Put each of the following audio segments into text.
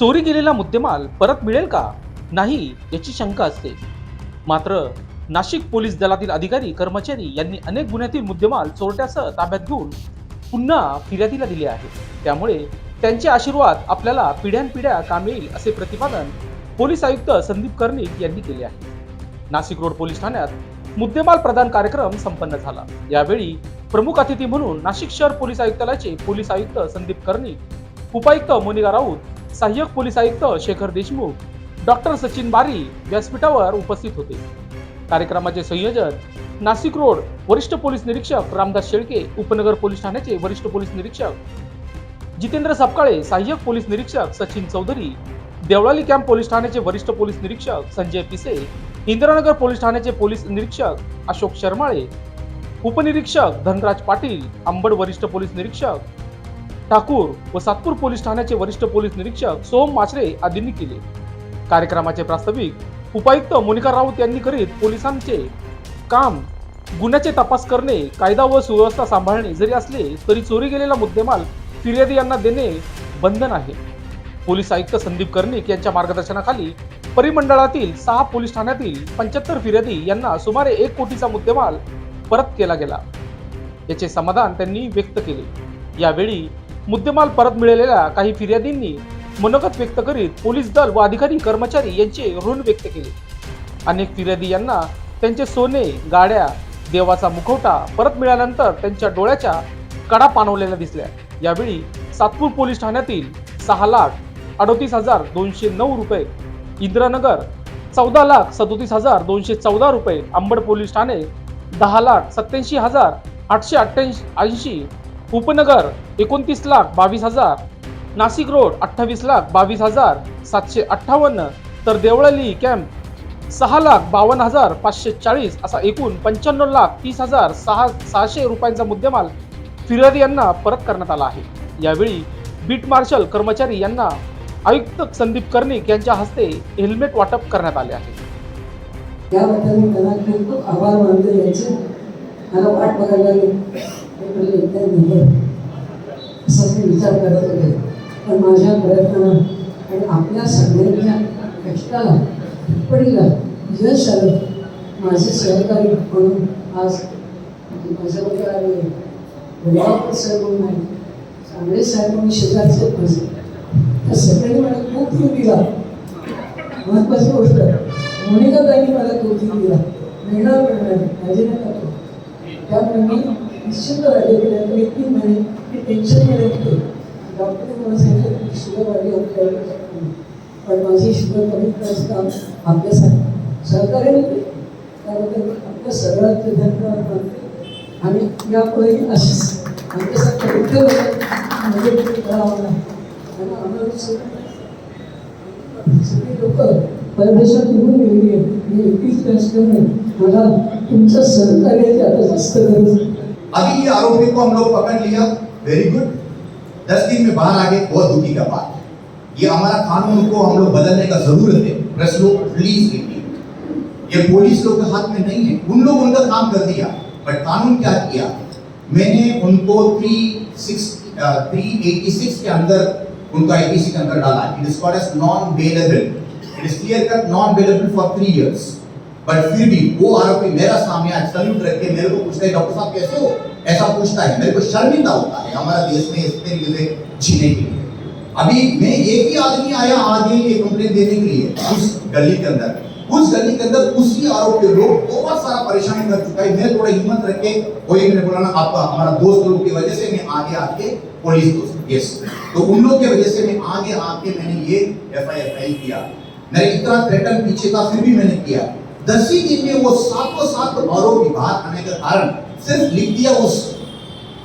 चोरी गेलेला मुद्देमाल परत मिळेल का? नाही याची शंका असते. मात्र नाशिक पोलीस दलातील अधिकारी कर्मचारी यांनी अनेक गुन्ह्यातील मुद्देमाल चोरट्यासह ताब्यात घेऊन पुन्हा फिर्यादीला दिले आहे. त्यामुळे त्यांचे आशीर्वाद आपल्याला पिढ्यानपिढ्या काम येईल असे प्रतिपादन पोलीस आयुक्त संदीप कर्णिक यांनी केले आहे. नाशिक रोड पोलीस ठाण्यात मुद्देमाल प्रदान कार्यक्रम संपन्न झाला. यावेळी प्रमुख अतिथी म्हणून नाशिक शहर पोलीस आयुक्तालयाचे पोलीस आयुक्त संदीप कर्णिक उपायुक्त मोनिका राऊत सहाय्यक पोलीस आयुक्त शेखर देशमुख डॉक्टर सचिन बारी व्यासपीठावर उपस्थित होते. कार्यक्रमाचे संयोजन नाशिक रोड वरिष्ठ पोलीस निरीक्षक रामदास शेळके उपनगर पोलीस ठाण्याचे वरिष्ठ पोलीस निरीक्षक जितेंद्र सपकाळे सहाय्यक पोलीस निरीक्षक सचिन चौधरी देवळाली कॅम्प पोलीस ठाण्याचे वरिष्ठ पोलीस निरीक्षक संजय पिसे इंदिरानगर पोलीस ठाण्याचे पोलीस निरीक्षक अशोक शर्माळे उपनिरीक्षक धनराज पाटील अंबड वरिष्ठ पोलीस निरीक्षक ठाकूर व सातपूर पोलीस ठाण्याचे वरिष्ठ पोलीस निरीक्षक सोम माचरे आदींनी केले. कार्यक्रमाचे प्रास्ताविक उपायुक्त मोनिका राऊत यांनी करीत पोलिसांचे काम गुन्ह्याचे तपास करणे कायदा व सुव्यवस्था सांभाळणे जरी असले तरी चोरी गेलेला मुद्देमाल फिर्यादी यांना देणे बंधन आहे. पोलीस आयुक्त संदीप कर्णिक यांच्या मार्गदर्शनाखाली परिमंडळातील सहा पोलीस ठाण्यातील पंच्याहत्तर फिर्यादी यांना सुमारे एक कोटीचा मुद्देमाल परत केला गेला. याचे समाधान त्यांनी व्यक्त केले. यावेळी मुद्देमाल परत मिळालेल्या काही फिर्यादींनी मनोगत व्यक्त करीत पोलीस दल व अधिकारी कर्मचारी यांचे ऋण व्यक्त केले. अनेक फिर्यादी यांना त्यांचे सोने गाड्या देवाचा मुखवटा परत मिळाल्यानंतर त्यांच्या डोळ्याच्या कडा पाणवलेल्या दिसल्या. यावेळी सातपूर पोलीस ठाण्यातील सहा लाख अडोतीस हजार दोनशे नऊ रुपये इंदिरानगर चौदा लाख सदोतीस हजार दोनशे चौदा रुपये अंबड पोलीस ठाणे दहा लाख सत्याऐंशी हजार आठशे अठ्ठ्याऐंशी ऐंशी उपनगर एकोणतीस लाख बावीस हजार. नाशिक रोड अठ्ठावीस लाख बावीस हजार सातशे अठ्ठावन्न. तर देवळाली कॅम्प सहा लाख बावन्न हजार पाचशे चाळीस असा एकूण पंच्याण्णव लाख तीस हजार सहा सहाशे रुपयांचा मुद्देमाल फिर्यादी यांना परत करण्यात आला आहे. यावेळी बीट मार्शल कर्मचारी यांना आयुक्त संदीप कर्णिक यांच्या हस्ते हेल्मेट वाटप करण्यात आले आहे. याबद्दल खूप आभार मानतो यांचे. मला वाट बघायला लागली असं मी विचार करत होते. पण माझ्या प्रयत्नानं आणि आपल्या सगळ्यांच्या कष्टाला पडीला यश आलं. माझे सहकारी म्हणून आज माझ्याबरोबर आले. वडिलापूर साहेब म्हणून आहे चांगले साहेब म्हणून शेजारचे माझे. त्या सगळ्यांनी मला खूप जीव दिला. महत्वाची गोष्ट मोनिका ताईंनी मला खूप जीव दिला. मिळणार मिळणार माझे नका तो. त्यामुळे मी निश्चित राहिले की एक तीन महिने मी टेन्शनमध्ये होते डॉक्टरने मला सांगितलं की शुगर वाढली होती पण माझी शुगर कमी असता काम आपल्यासाठी सहकार्याने त्याबद्दल मी आपल्या सगळ्यांचे धन्यवाद मानते. आणि यापुढे अशीच. आमच्यासारख्या वृद्ध म्हणजे करावं नाही. आणि आम्हाला सगळी लोक परदेशात निघून गेलेली आहे मी एकटीच असल्यामुळे मला तुमचं सहकार्याची आता जास्त गरज आहे. अभी ये आरोपी को हम लोग पकड़ लिया। वेरी गुड दस दिन में बाहर आ गए, बहुत दुखी का बात है। ये हमारा कानून को हम लोग बदलने का ज़रूरत है। प्रेस लोग प्लीज़ ये पुलिस लोग के हाथ में नहीं है। उन लोग उनका काम कर दिया बट कानून क्या किया? मैंने उनको three six three eighty six के अंदर उनका एटीसी के अंदर डाला। It is called as non bailable it is clear cut non bailable for three years but फिर भी वो आरोपी मेरा सामने आज सल्यूट रख के मेरे को पूछता है, डॉक्टर साहब, कैसे हो? ऐसा पूछता है। मेरे को शर्मिंदा होता है हमारा देश में इस से जीने के लिए। अभी मैं एक ही आदमी आया आगे ये कंप्लेन देने के लिए उस गली के अंदर। उस गली के अंदर उसी आरोपी लोग बहुत सारा परेशानी कर चुका है। मैं थोड़ा हिम्मत रख के वही मैंने बोला ना आपका हमारा दोस्त लोग की वजह से मैं आगे आके पुलिस दोस्त यस तो उन लोग की वजह से मैं आगे आके मैंने ये एफ़ आई फ़ाइल किया। मेरा इतना थ्रेटन पीछे था, फिर भी मैंने किया। दस ही दिन में वो सातों सात आरोपी बाहर आने के कारण सिर्फ़ लिख दिया उस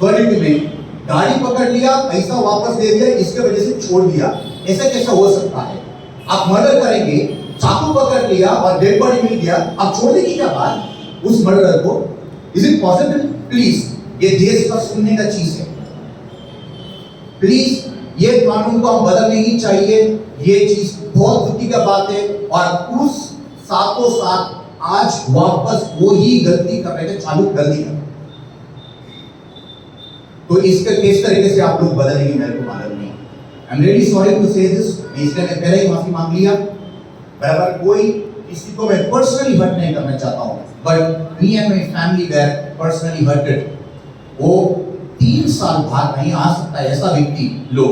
वर्डिक्ट में। गाड़ी पकड़ लिया, पैसा वापस दे दिया, इसके वजह से छोड़ दिया। ऐसा कैसा हो सकता है? आप मर्डर करेंगे, चाकू पकड़ लिया और डेड बॉडी मिल गया। आप छोड़ देंगे क्या बात? उस मर्डर को इज़ इट पॉसिबल प्लीज़ ये देश का सुनने का चीज़ है। प्लीज़ ये कानून को हम बदलने ही चाहिए। ये चीज़ बहुत दुखी का बात है और उस सातों साथ आज वापस वो ही गलती करने का चालू कर दिया। तो इसके किस तरीके से आप लोग बदलेंगे मेरे को मालूम नहीं। I am really sorry to say this इसलिए मैं पहले ही माफ़ी मांग लिया। बराबर कोई किसी को मैं पर्सनली हर्ट नहीं करना चाहता हूँ। But me and my family were personally hurted वो तीन साल बाहर नहीं आ सकता ऐसा व्यक्ति, लोग,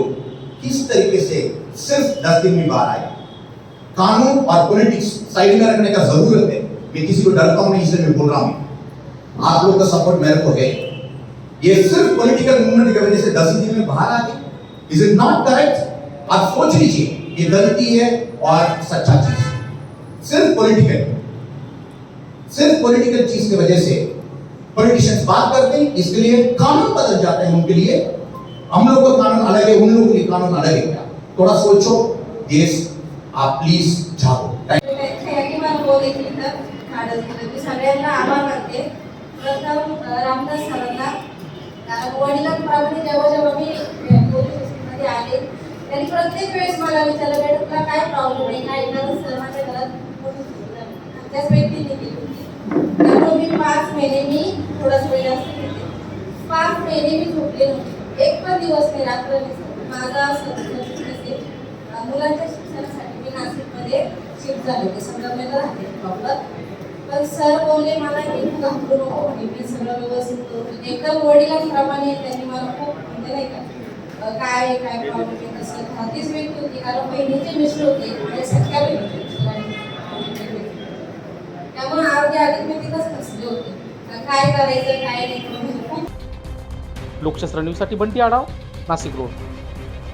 किस तरीके से सिर्फ़ दस दिन में बाहर आए। कानून और पॉलिटिक्स साइड में रखने का ज़रूरत है। मैं किसी को डरता हूँ, नहीं इसलिए मैं बोल रहा हूँ। आप लोग का सपोर्ट मेरे को है। ये सिर्फ़ पॉलिटिकल मूवमेंट की वजह से दस दिन में बाहर आ गए इज़ इट नॉट करेक्ट आप सोच लीजिए ये गलती है और सच्चा चीज़। सिर्फ़ पॉलिटिकल सिर्फ़ पॉलिटिकल चीज़ की वजह से पॉलिटिशियंस बात करते हैं, इसके लिए कानून बदल जाते हैं उनके लिए। हम लोग का कानून अलग है, उन लोगों के लिए कानून अलग है थोड़ा सोचो। देश प्लीज जाओ। मी सगळ्यांना आभार मानते प्रथम रामदास सरांना वडिलांप्रमाणे जेव्हा जेव्हा मी आले त्यांनी प्रत्येक वेळेस मला विचारलं मॅडम तुला काय प्रॉब्लेम आहे काय एखादं सर माझ्या घरात त्याच व्यक्तीने केली होती त्यामुळे मी पाच महिने मी थोडासा वेळ जास्त घेते पाच महिने मी झोपले नव्हते एक पण दिवस मी रात्र नाही. माझा मुलांच्या नाशिकमध्ये शिफ्ट झाले होते. संगमनेरला राहते प्रॉपर. पण सर बोलले मला हे तू घाबरू नको. म्हणे मी सगळं व्यवस्थित करू एकदम वडिलांप्रमाणे त्यांनी मला खूप म्हणजे नाही का काय काय प्रॉब्लेम आहे तसं खातीच व्यक्ती होती. कारण बहिणीचे मिश्र होते माझ्या सख्या बहिणी त्यामुळे आरोग्य अधिक मी तिथंच फसले होते. काय करायचं काय नाही लोकशास्त्र न्यूजसाठी बंटी आढाव नाशिक रोड.